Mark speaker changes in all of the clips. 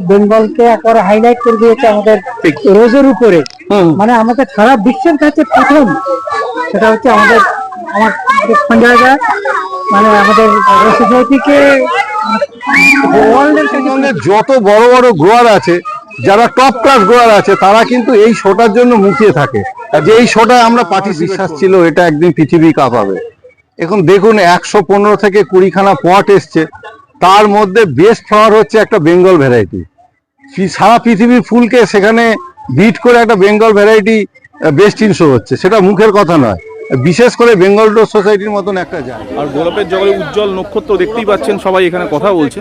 Speaker 1: বেঙ্গলকে একবারে হাইলাইট করে দিয়েছে আমাদের রোজের উপরে।
Speaker 2: হুম।
Speaker 1: মানে আমাদের সারা বিশ্বের কাছে প্রথম। সেটা হচ্ছে আমাদের আমার সঞ্জয় মানে আমাদের কাছে
Speaker 2: পশ্চিমবঙ্গে যত বড় বড় গ্রোয়ার আছে যারা টপ ক্লাস গোয়ার আছে তারা কিন্তু এই শোটার জন্য মুখিয়ে থাকে। আর যে এই শোটা আমরা পার্টি বিশ্বাস ছিল এটা একদিন পৃথিবী কাপ হবে। এখন দেখুন একশো পনেরো থেকে কুড়িখানা পট এসছে। তার মধ্যে বেস্ট ফ্লাওয়ার হচ্ছে একটা বেঙ্গল ভ্যারাইটি সারা পৃথিবীর ফুলকে সেখানে বিট করে একটা Bengal variety best in show হচ্ছে। সেটা মুখের কথা নয়। বিশেষ করে বেঙ্গল রোড সোসাইটির মতন একটা যায়
Speaker 3: আর গোলাপের জগলে উজ্জ্বল নক্ষত্র দেখতেই পাচ্ছেন, সবাই এখানে কথা বলছে।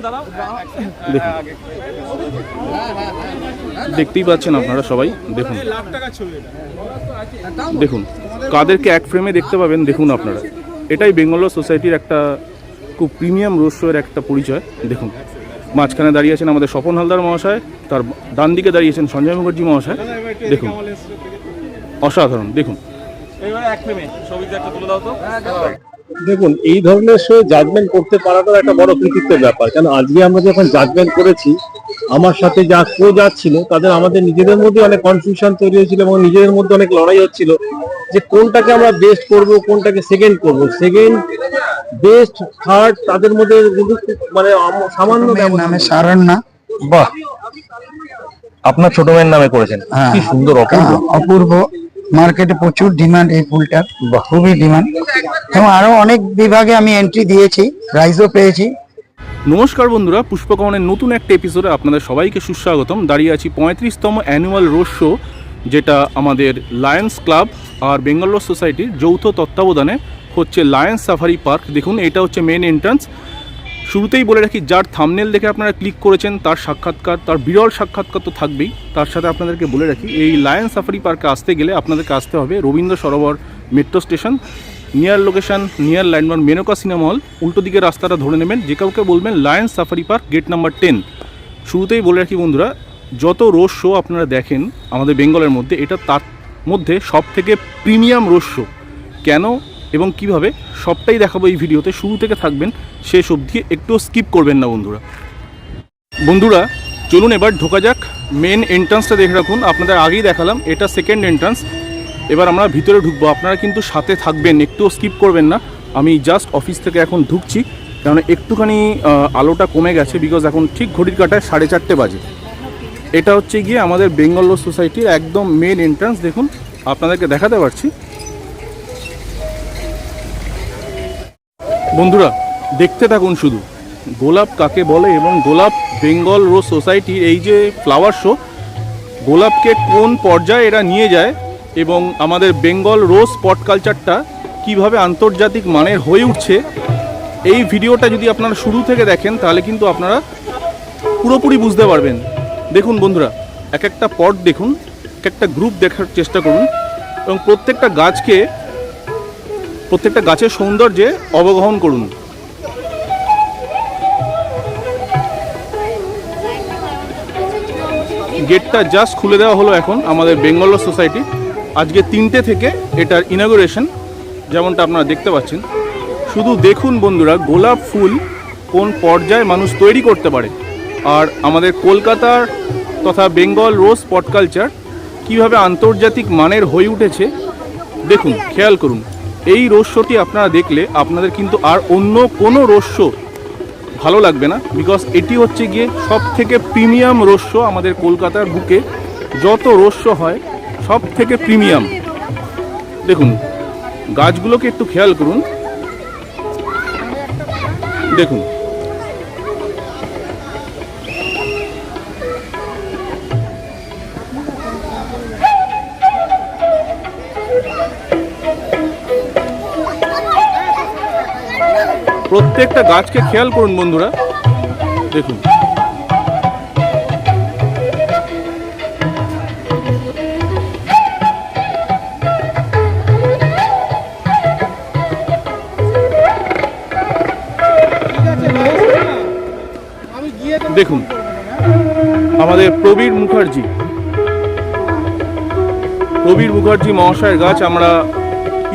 Speaker 3: দেখতেই পাচ্ছেন আপনারা সবাই, দেখুন। দেখুন, কাদেরকে এক ফ্রেমে দেখতে পাবেন, দেখুন আপনারা। এটাই বেঙ্গল সোসাইটির একটা খুব প্রিমিয়াম রোস্টোয়ের একটা পরিচয়। দেখুন মাঝখানে দাঁড়িয়ে আছেন আমাদের স্বপন হালদার মহাশয় তার ডান দিকে দাঁড়িয়েছেন সঞ্জয় মুখার্জি মহাশয়। দেখুন অসাধারণ দেখুন।
Speaker 4: দেখুন এই ধরনের শো জাজমেন্ট করতে পারাটা একটা বড় কৃতিত্বের ব্যাপার। কারণ আজকে আমরা যখন জাজমেন্ট করেছি আমার সাথে যা কো যাচ্ছিল তাদের আমাদের নিজেদের মধ্যে অনেক কনফিউশন তৈরি হয়েছিল এবং নিজেদের মধ্যে অনেক লড়াই হচ্ছিল যে কোনটাকে আমরা বেস্ট করব কোনটাকে সেকেন্ড করব। সেকেন্ড বেস্ট থার্ড তাদের মধ্যে মানে সামান্য।
Speaker 5: নামে সারণ্যা
Speaker 4: বাহ! আপনার ছোট মেয়ের নামে করেছেন।
Speaker 5: হ্যাঁ।
Speaker 4: কি সুন্দর অপূর্ব।
Speaker 5: হ্যাঁ, অপূর্ব। মার্কেটে প্রচুর ডিমান্ড এই ফুলটার খুবই ডিমান্ড এবং আরও অনেক বিভাগে আমি এন্ট্রি দিয়েছি প্রাইজও পেয়েছি।
Speaker 3: নমস্কার বন্ধুরা, পুষ্পকমনের নতুন একটা এপিসোডে আপনাদের সবাইকে সুস্বাগতম। দাঁড়িয়ে আছি পঁয়ত্রিশতম অ্যানুয়াল রোড শো যেটা আমাদের লায়ন্স ক্লাব আর বেঙ্গল রোড সোসাইটির যৌথ তত্ত্বাবধানে হচ্ছে লায়ন্স সাফারি পার্ক দেখুন, এটা হচ্ছে মেন এন্ট্রান্স শুরুতেই বলে রাখি, যার থামনেল দেখে আপনারা ক্লিক করেছেন, তার সাক্ষাৎকার, তার বিরল সাক্ষাৎকার তো থাকবেই। তার সাথে আপনাদেরকে বলে রাখি, এই লায়ন্স সাফারি পার্কে আসতে গেলে আপনাদেরকে আসতে হবে Rabindra Sarobar metro station near location, near landmark, Menaka cinema hall, উল্টো দিকে রাস্তাটা ধরে নেবেন, যে কাউকে বলবেন Lions safari park, gate number ten. শুরুতেই বলে রাখি বন্ধুরা, যত রোড শো আপনারা দেখেন আমাদের বেঙ্গলের মধ্যে, এটা তার মধ্যে সব থেকে প্রিমিয়াম রোড শো। কেন এবং কীভাবে? সবটাই দেখাবো এই ভিডিওতে, শুরু থেকে থাকবেন, শেষ অবধি একটু স্কিপ করবেন না বন্ধুরা। বন্ধুরা, চলুন এবার ঢোকা যাক, মেন এন্ট্রান্সটা দেখে রাখুন, আপনাদের আগেই দেখালাম, এটা সেকেন্ড এন্ট্রান্স এবার আমরা ভিতরে ঢুকবো। আপনারা কিন্তু সাথে থাকবেন একটুও স্কিপ করবেন না। আমি জাস্ট অফিস থেকে এখন ঢুকছি কারণ একটুখানি আলোটা কমে গেছে বিকজ এখন ঠিক ঘড়ির কাটায় সাড়ে চারটে বাজে। এটা হচ্ছে গিয়ে আমাদের বেঙ্গল রোড সোসাইটির একদম মেন এন্ট্রান্স দেখুন, আপনাদেরকে দেখাতে পারছি। বন্ধুরা, দেখতে থাকুন শুধু। গোলাপ কাকে বলে এবং গোলাপ বেঙ্গল রোজ সোসাইটির এই যে ফ্লাওয়ার শো গোলাপকে কোন পর্যায়ে এরা নিয়ে যায় এবং আমাদের বেঙ্গল রোজ স্পট কালচারটা কীভাবে আন্তর্জাতিক মানের হয়ে উঠছে, এই ভিডিওটা যদি আপনারা শুরু থেকে দেখেন, তাহলে কিন্তু আপনারা পুরোপুরি বুঝতে পারবেন। দেখুন বন্ধুরা, এক একটা পট দেখুন, এক একটা গ্রুপ দেখার চেষ্টা করুন এবং প্রত্যেকটা গাছকে, প্রত্যেকটা গাছের সৌন্দর্যে অবগহন করুন। গেটটা জাস্ট খুলে দেওয়া হলো এখন আমাদের বেঙ্গল সোসাইটি। আজকে তিনটে থেকে এটার ইনাগুরেশন যেমনটা আপনারা দেখতে পাচ্ছেন। শুধু দেখুন বন্ধুরা, গোলাপ ফুল কোন পর্যায়ে মানুষ তৈরি করতে পারে। আর আমাদের কলকাতার তথা বেঙ্গল রোজ স্পট কালচার কীভাবে আন্তর্জাতিক মানের হয়ে উঠেছে, দেখুন, খেয়াল করুন। এই রোড শোটি আপনারা দেখলে আপনাদের কিন্তু আর অন্য কোনো রোড শো ভালো লাগবে না বিকজ এটি হচ্ছে গিয়ে সব থেকে প্রিমিয়াম শো আমাদের কলকাতার বুকে। যত শো হয় সব থেকে প্রিমিয়াম। দেখুন, গাছগুলোকে একটু খেয়াল করুন। দেখুন। প্রত্যেকটা গাছকে খেয়াল করুন বন্ধুরা। দেখুন। দেখুন, আমাদের প্রবীর মুখার্জি। প্রবীর মুখার্জি মহাশয়ের গাছ আমরা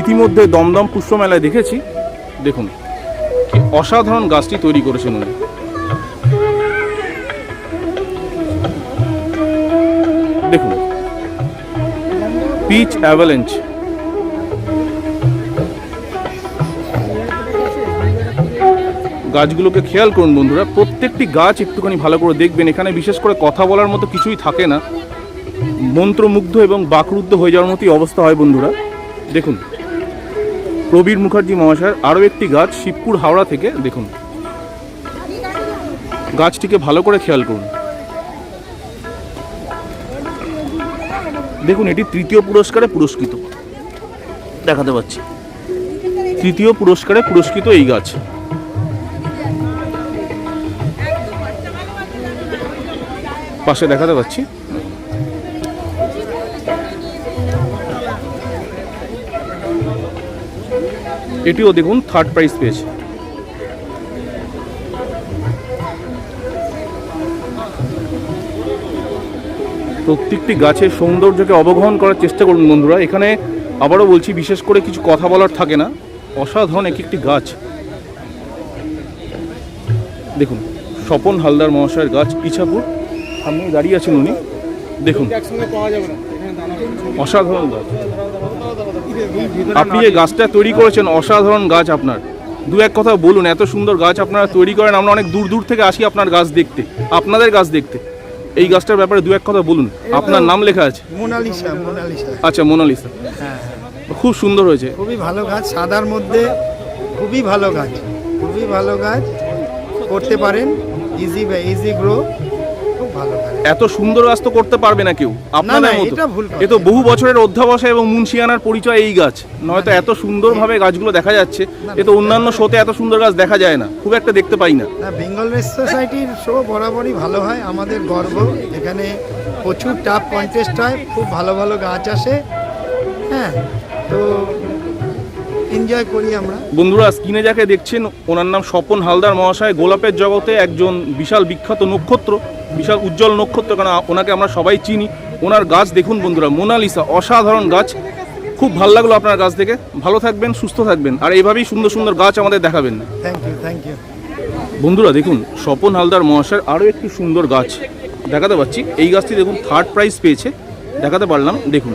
Speaker 3: ইতিমধ্যে দমদম পুষ্প মেলায় দেখেছি। দেখুন অসাধারণ গাছটি তৈরি করেছেন উনি। দেখুন, পিচ অ্যাভালেঞ্চ। গাছগুলোকে খেয়াল করুন বন্ধুরা, প্রত্যেকটি গাছ একটুখানি ভালো করে দেখবেন। এখানে বিশেষ করে কথা বলার মতো কিছুই থাকে না। মন্ত্রমুগ্ধ এবং বাকরুদ্ধ হয়ে যাওয়ার মতোই অবস্থা হয় বন্ধুরা। দেখুন, প্রবীর মুখার্জি মহাশয়ের আরও একটি গাছ শিবপুর হাওড়া থেকে, দেখুন। গাছটিকে ভালো করে খেয়াল করুন। দেখুন, এটি তৃতীয় পুরস্কারে পুরস্কৃত। দেখাতে পাচ্ছি। তৃতীয় পুরস্কারে পুরস্কৃত এই গাছ। পাশে দেখাতে পাচ্ছি। এটিও দেখুন থার্ড প্রাইজ পেয়েছে। প্রত্যেকটি গাছের সৌন্দর্যকে অবগাহন করার চেষ্টা করুন বন্ধুরা। এখানে আবারও বলছি, বিশেষ করে কিছু কথা বলার থাকে না। অসাধারণ এক একটি গাছ। দেখুন, স্বপন হালদার মহাশয়ের গাছ ইছাপুর। সামনে দাঁড়িয়ে আছেন উনি। দেখুন। অসাধারণ গাছ। আপনি এই গাছটা তৈরি করেছেন অসাধারণ গাছ আপনার। দু এক কথা বলুন এত সুন্দর গাছ আপনারা তৈরি করেন আমরা অনেক দূর দূর থেকে আসি আপনার গাছ দেখতে আপনাদের গাছ দেখতে। এই গাছটার ব্যাপারে দু এক কথা বলুন। আপনার নাম লেখা আছে?
Speaker 5: মোনালিসা মোনালিসা।
Speaker 3: আচ্ছা মোনালিসা। খুব সুন্দর হয়েছে।
Speaker 5: খুবই ভালো গাছ সাদার মধ্যে খুবই ভালো গাছ খুবই ভালো গাছ। করতে পারেন ইজি ইজি গ্রো ভালো
Speaker 3: এত সুন্দর গাছ তো করতে পারবে না কেউ। আপনাদের মতো।
Speaker 5: এটা ভুল
Speaker 3: এ তো বহু বছরের অধ্যাবসায় এবং মুন্সিয়ানার পরিচয় এই গাছ। নয়তো এত সুন্দরভাবে গাছগুলো দেখা যাচ্ছে। এ তো অন্যান্য শোতে এত সুন্দর গাছ দেখা যায় না। খুব একটা দেখতে পাই না।
Speaker 5: বেঙ্গল সোসাইটির শো বরাবরই ভালো হয় আমাদের গর্ব। এখানে প্রচুর টাফ কন্টেস্ট হয় খুব ভালো ভালো গাছ আসে। হ্যাঁ তো এনজয় করি আমরা।
Speaker 3: বন্ধুরা স্ক্রিনে যাকে দেখছেন ওনার নাম স্বপন হালদার মহাশয়। গোলাপের জগতে একজন বিশাল বিখ্যাত নক্ষত্র। বিশাল উজ্জ্বল নক্ষত্র কারণ ওনাকে আমরা সবাই চিনি। ওনার গাছ দেখুন বন্ধুরা মোনালিসা অসাধারণ গাছ। খুব ভালো লাগল আপনার গাছ থেকে ভালো থাকবেন সুস্থ থাকবেন। আর এইভাবেই সুন্দর সুন্দর গাছ আমাদের দেখাবেন।
Speaker 5: থ্যাংক ইউ থ্যাংক ইউ
Speaker 3: বন্ধুরা দেখুন স্বপন হালদার মহাশয়ের আরও একটি সুন্দর গাছ। দেখাতে পাচ্ছি। এই গাছটি দেখুন থার্ড প্রাইজ পেয়েছে। দেখাতে পারলাম দেখুন।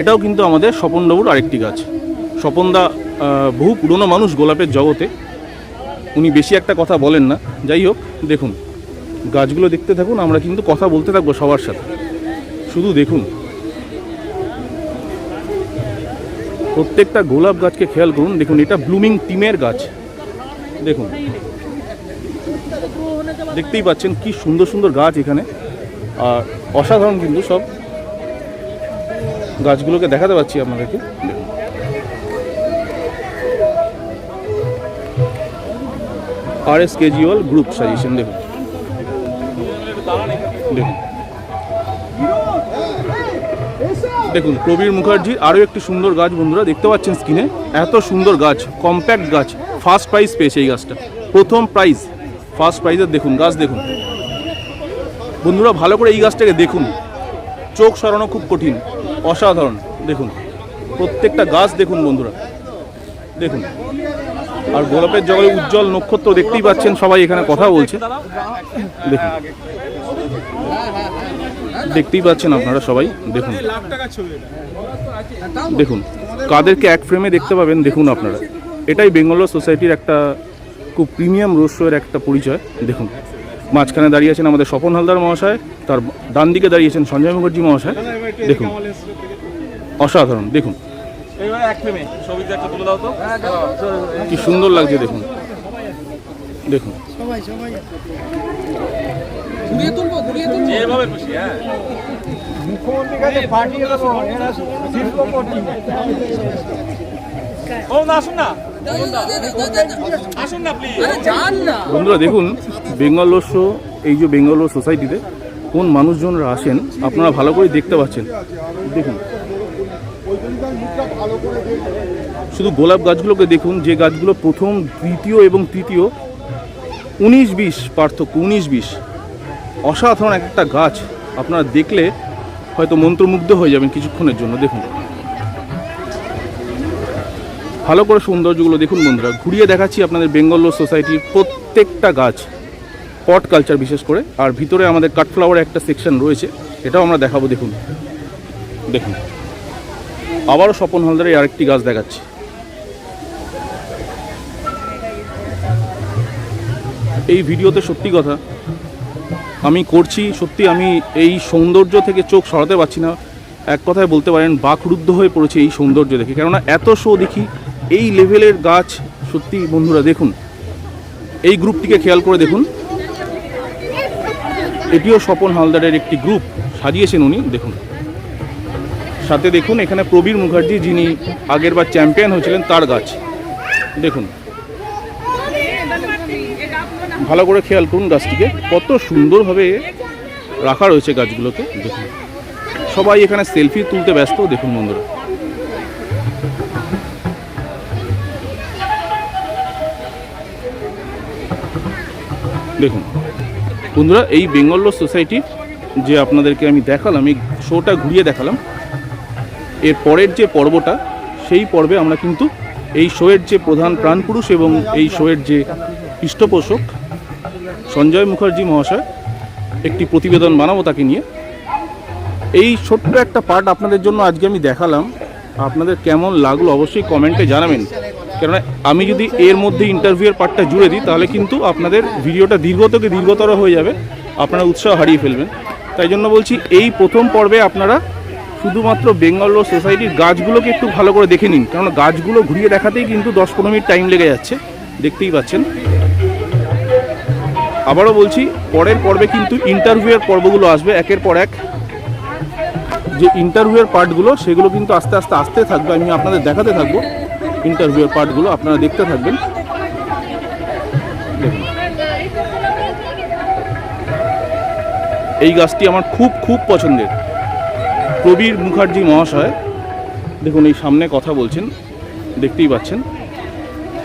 Speaker 3: এটাও কিন্তু আমাদের স্বপনবাবুর আরেকটি গাছ। স্বপনদা বহু পুরনো মানুষ গোলাপের জগতে। উনি বেশি একটা কথা বলেন না। যাই হোক দেখুন। গাছগুলো দেখতে থাকুন, আমরা কিন্তু কথা বলতে থাকব সবার সাথে। শুধু দেখুন। প্রত্যেকটা গোলাপ গাছকে খেয়াল করুন, দেখুন এটা ব্লুমিং টিমের গাছ। দেখুন। দেখতেই পাচ্ছেন কি সুন্দর সুন্দর গাছ এখানে। আর অসাধারণ কিন্তু সব গাছগুলোকে দেখাতে পাচ্ছি আপনাদেরকে। আর এস কেজুয়াল গ্রুপ সাজেশন দেখুন। দেখুন। দেখুন, প্রবীর মুখার্জির আরও একটি সুন্দর গাছ, বন্ধুরা, দেখতে পাচ্ছেন স্ক্রিনে এত সুন্দর গাছ কম্প্যাক্ট গাছ ফার্স্ট প্রাইজ পেয়েছে এই গাছটা। প্রথম প্রাইজ ফার্স্ট প্রাইজের দেখুন, গাছ দেখুন। বন্ধুরা, ভালো করে এই গাছটাকে দেখুন। চোখ সরানো খুব কঠিন, অসাধারণ। দেখুন, প্রত্যেকটা গাছ দেখুন, বন্ধুরা। দেখুন। আর গোলাপের জগতে উজ্জ্বল নক্ষত্র দেখতেই পাচ্ছেন সবাই এখানে কথা বলছে। দেখুন। দেখতেই পাচ্ছেন আপনারা সবাই। দেখুন। দেখুন। কাদেরকে এক ফ্রেমে দেখতে পাবেন, দেখুন আপনারা। এটাই বেঙ্গল সোসাইটির একটা খুব প্রিমিয়াম রোস্টের একটা পরিচয়। দেখুন। মাঝখানে দাঁড়িয়ে আছেন আমাদের স্বপন হালদার মহাশয়, তার ডান দিকে দাঁড়িয়েছেন সঞ্জয় মুখার্জি মহাশয়। দেখুন। অসাধারণ। দেখুন। কি সুন্দর লাগছে দেখুন। দেখুন।
Speaker 5: সবাই সবাই।
Speaker 3: বন্ধুরা দেখুন বেঙ্গল রোস্য এই যে বেঙ্গল সোসাইটিতে কোন মানুষজনরা আসেন আপনারা ভালো করে দেখতে পাচ্ছেন। দেখুন শুধু গোলাপ গাছগুলোকে দেখুন, যে গাছগুলো প্রথম, দ্বিতীয় এবং তৃতীয়, উনিশ বিশ পার্থক্য, উনিশ বিশ। অসাধারণ এক একটা গাছ। আপনারা দেখলে হয়তো মন্ত্রমুগ্ধ হয়ে যাবেন কিছুক্ষণের জন্য, দেখুন। ভালো করে সৌন্দর্যগুলো দেখুন বন্ধুরা। ঘুরিয়ে দেখাচ্ছি আপনাদের বেঙ্গল সোসাইটির প্রত্যেকটা গাছ, পট কালচার বিশেষ করে। আর ভিতরে আমাদের কাঠফ্লাওয়ার একটা সেকশন রয়েছে, এটাও আমরা দেখাবো, দেখুন। দেখুন। আবারও স্বপন হালদারের আরেকটি গাছ দেখাচ্ছি। এই ভিডিওতে সত্যি কথা, আমি করছি, সত্যি আমি এই সৌন্দর্য থেকে চোখ সরাতে পারছি না। এক কথায় বলতে পারেন বাকরুদ্ধ হয়ে পড়েছে এই সৌন্দর্য দেখে। কেননা এত শো দেখি, এই লেভেলের গাছ, সত্যি বন্ধুরা দেখুন, এই গ্রুপটিকে খেয়াল করে দেখুন। এটিও স্বপন হালদারের একটি গ্রুপ, সাজিয়েছেন উনি, দেখুন। সাথে দেখুন, এখানে প্রবীর মুখার্জি যিনি আগেরবার চ্যাম্পিয়ন হয়েছিলেন, তার গাছ। দেখুন। ভালো করে খেয়াল করুন গাছটিকে। কত সুন্দরভাবে রাখা রয়েছে গাছগুলোকে। দেখুন। সবাই এখানে সেলফি তুলতে ব্যস্ত, দেখুন বন্ধুরা। দেখুন। বন্ধুরা, এই বেঙ্গল সোসাইটি যে আপনাদেরকে আমি দেখালাম, এই শোটা ঘুরিয়ে দেখালাম এর পরের যে পর্বটা, সেই পর্বে আমরা কিন্তু এই শোয়ের যে প্রধান প্রাণপুরুষ এবং এই শোয়ের যে পৃষ্ঠপোষক সঞ্জয় মুখার্জি মহাশয়, একটি প্রতিবেদন বানাবো তাকে নিয়ে। এই ছোট্ট একটা পার্ট আপনাদের জন্য আজকে আমি দেখালাম। আপনাদের কেমন লাগল অবশ্যই কমেন্টে জানাবেন। কেননা আমি যদি এর মধ্যে ইন্টারভিউয়ের পার্টটা জুড়ে দিই, তাহলে কিন্তু আপনাদের ভিডিওটা দীর্ঘ থেকে দীর্ঘতর হয়ে যাবে। আপনারা উৎসাহ হারিয়ে ফেলবেন। তাই জন্য বলছি, এই প্রথম পর্বে আপনারা শুধুমাত্র বেঙ্গল রোড সোসাইটির গাছগুলোকে একটু ভালো করে দেখে নিন। কারণ গাছগুলো ঘুরিয়ে দেখাতেই কিন্তু দশ পনেরো মিনিট টাইম লেগে যাচ্ছে। দেখতেই পাচ্ছেন। আবারও বলছি, পরের পর্বে কিন্তু ইন্টারভিউয়ের পর্বগুলো আসবে, একের পর এক। যে ইন্টারভিউয়ের পার্টগুলো, সেগুলো কিন্তু আস্তে আস্তে আসতে থাকবে। আমি আপনাদের দেখাতে থাকব ইন্টারভিউয়ের পার্টগুলো, আপনারা দেখতে থাকবেন। এই গাছটি আমার খুব খুব পছন্দের। প্রবীর মুখার্জি মহাশয়, দেখুন এই সামনে কথা বলছেন, দেখতেই পাচ্ছেন,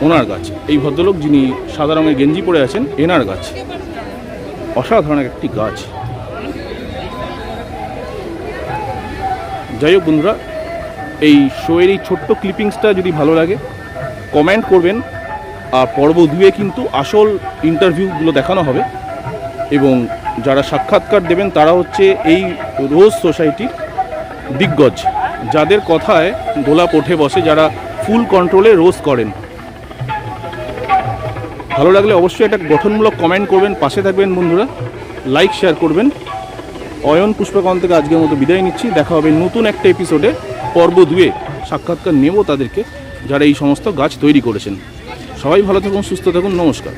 Speaker 3: ওনার গাছ। এই ভদ্রলোক যিনি সাদা রঙের গেঞ্জি পরে আছেন, এনার গাছ। অসাধারণ একটি গাছ। যাই হোক বন্ধুরা, এই শোয়ের এই ছোট্ট ক্লিপিংসটা যদি ভালো লাগে কমেন্ট করবেন, আর পর্ব দুয়ে কিন্তু আসল ইন্টারভিউগুলো দেখানো হবে। এবং যারা সাক্ষাৎকার দেবেন, তারা হচ্ছে এই রোজ সোসাইটির দিগ্গজ, যাদের কথায় গোলাপ ওঠে বসে, যারা ফুল কন্ট্রোলে রোজ করেন। ভালো লাগলে অবশ্যই একটা গঠনমূলক কমেন্ট করবেন, পাশে থাকবেন বন্ধুরা। লাইক শেয়ার করবেন। অয়ন পুষ্পকন থেকে আজকের মতো বিদায় নিচ্ছি। দেখা হবে নতুন একটা এপিসোডে পর্ব দুয়ে সাক্ষাৎকার নেব তাদেরকে, যারা এই সমস্ত গাছ তৈরি করেছেন। সবাই ভালো থাকুন, সুস্থ থাকুন, নমস্কার।